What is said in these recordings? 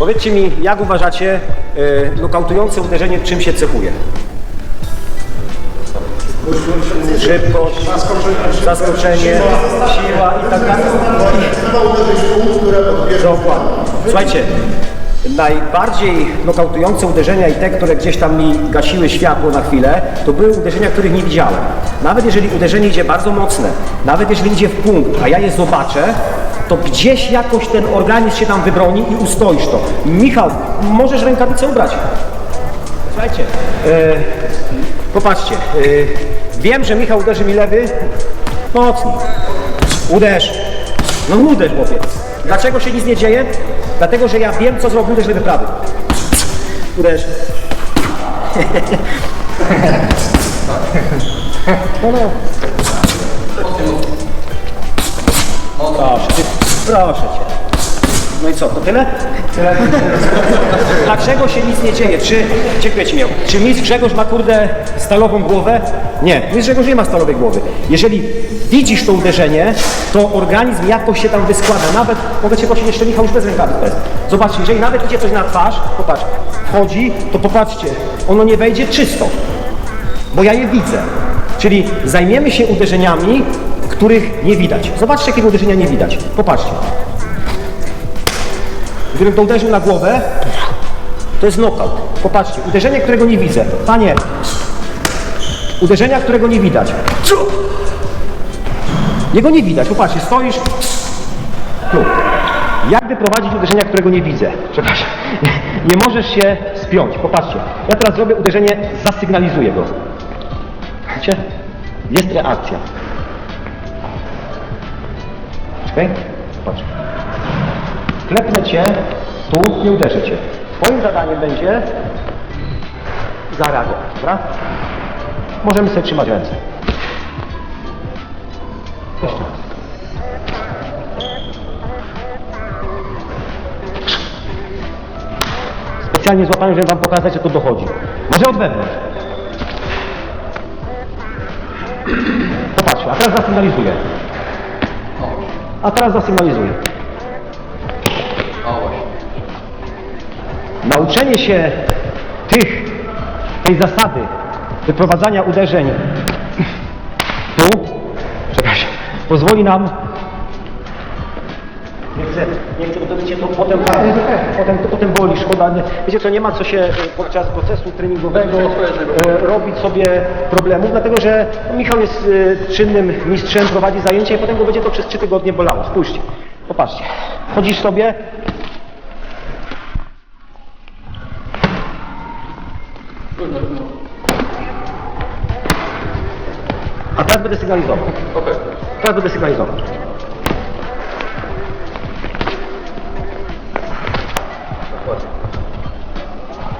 Powiedzcie mi, jak uważacie, y, nokautujące uderzenie czym się cechuje? Szybkość, zaskoczenie, siła i tak dalej. Uderzyć w punkt, odbierze. Słuchajcie, najbardziej nokautujące uderzenia i te, które gdzieś tam mi gasiły światło na chwilę, to były uderzenia, których nie widziałem. Nawet jeżeli uderzenie idzie bardzo mocne, nawet jeżeli idzie w punkt, a ja je zobaczę, to gdzieś jakoś ten organizm się tam wybroni i ustoisz to. Michał, możesz rękawicę ubrać. Słuchajcie, e, popatrzcie, e, wiem, że Michał uderzy mi lewy, mocniej. Uderz. No uderz, chłopie. Dlaczego się nic nie dzieje? Dlatego, że ja wiem, co zrobił, uderz lewy prawy. Uderz. No, no. Proszę cię. No i co, to tyle? Tyle. Dlaczego się nic nie dzieje? Czy, dziękuję Ci miał, czy mistrz Grzegorz ma kurde stalową głowę? Nie, mistrz Grzegorz nie ma stalowej głowy. Jeżeli widzisz to uderzenie, to organizm jakoś się tam wyskłada. Nawet, mogę Cię prosić jeszcze Michał już bez rękawy. bez. Zobaczcie, jeżeli nawet idzie coś na twarz, popatrz, wchodzi, to popatrzcie, ono nie wejdzie czysto, bo ja je widzę. Czyli zajmiemy się uderzeniami, których nie widać. Zobaczcie, jakiego uderzenia nie widać. Popatrzcie. Gdybym to uderzył na głowę, to jest knockout. Popatrzcie, uderzenie, którego nie widzę. Panie, uderzenia, którego nie widać. Jego nie widać, popatrzcie, stoisz. Tu. Jak wyprowadzić uderzenia, którego nie widzę? Przepraszam. Nie możesz się spiąć. Popatrzcie. Ja teraz zrobię uderzenie, zasygnalizuję go. Widzicie? Jest reakcja. Czekaj. Patrz. Klepnę cię, tu nie uderzę cię. Twoim zadaniem będzie zareagować, dobra? Możemy sobie trzymać ręce. Jeszcze raz. Specjalnie złapałem, żeby wam pokazać, że to dochodzi. Może od wewnątrz. Popatrzcie, a teraz zasygnalizuję. A teraz zasygnalizuję. Nauczenie się tych, tej zasady wyprowadzania uderzeń tu, przepraszam, pozwoli nam nie chcę, nie chcę, bo to wiecie, to potem, potem, to potem boli, szkoda. Nie, wiecie co, nie ma co się e, podczas procesu treningowego e, robić sobie problemów, dlatego że Michał jest e, czynnym mistrzem, prowadzi zajęcia i potem go będzie to przez trzy tygodnie bolało. Spójrzcie, popatrzcie. Chodzisz sobie, a teraz będę sygnalizował. Teraz będę sygnalizował.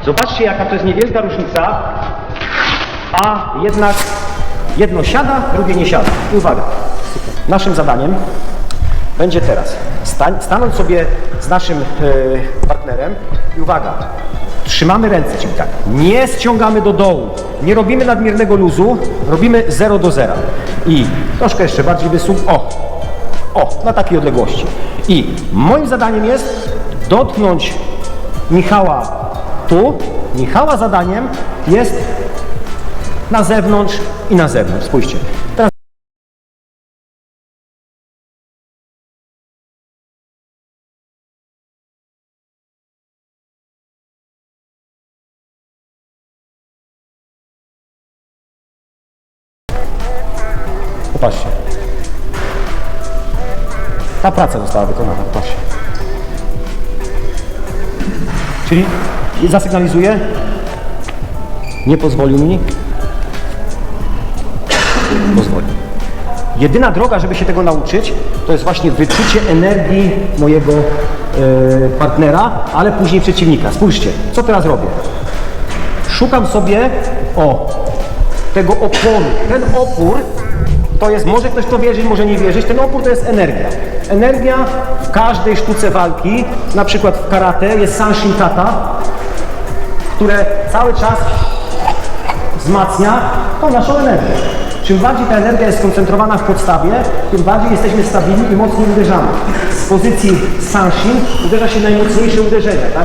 Zobaczcie, jaka to jest niewielka różnica, a jednak jedno siada, drugie nie siada. I uwaga, naszym zadaniem będzie teraz stań, stanąć sobie z naszym e, partnerem i uwaga, trzymamy ręce, czyli tak, nie ściągamy do dołu, nie robimy nadmiernego luzu, robimy 0 do 0 i troszkę jeszcze bardziej wysum, o, o, na takiej odległości. I moim zadaniem jest dotknąć Michała tu. Michała zadaniem jest na zewnątrz i na zewnątrz. Spójrzcie. Teraz Popatrzcie. Ta praca została wykonana. Popatrzcie. Czyli zasygnalizuję. Nie pozwolił mi. Pozwoli. Jedyna droga, żeby się tego nauczyć, to jest właśnie wyczucie energii mojego e, partnera, ale później przeciwnika. Spójrzcie, co teraz robię. Szukam sobie, o, tego oporu. Ten opór to jest, może ktoś to wierzyć, może nie wierzyć, ten opór to jest energia. Energia w każdej sztuce walki, na przykład w karate jest sanshin kata, które cały czas wzmacnia tą naszą energię. Czym bardziej ta energia jest skoncentrowana w podstawie, tym bardziej jesteśmy stabilni i mocniej uderzamy. Z pozycji Sanshin uderza się najmocniejsze uderzenia, tak?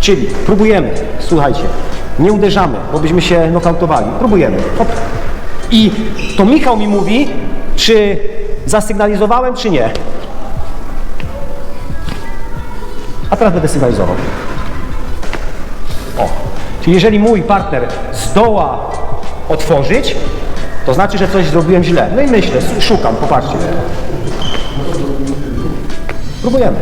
Czyli próbujemy, słuchajcie, nie uderzamy, bo byśmy się nokautowali. Próbujemy. Hop. I to Michał mi mówi, czy zasygnalizowałem, czy nie. A teraz będę sygnalizował. Czyli jeżeli mój partner zdoła otworzyć, to znaczy, że coś zrobiłem źle. No i myślę, szukam, popatrzcie. Próbujemy.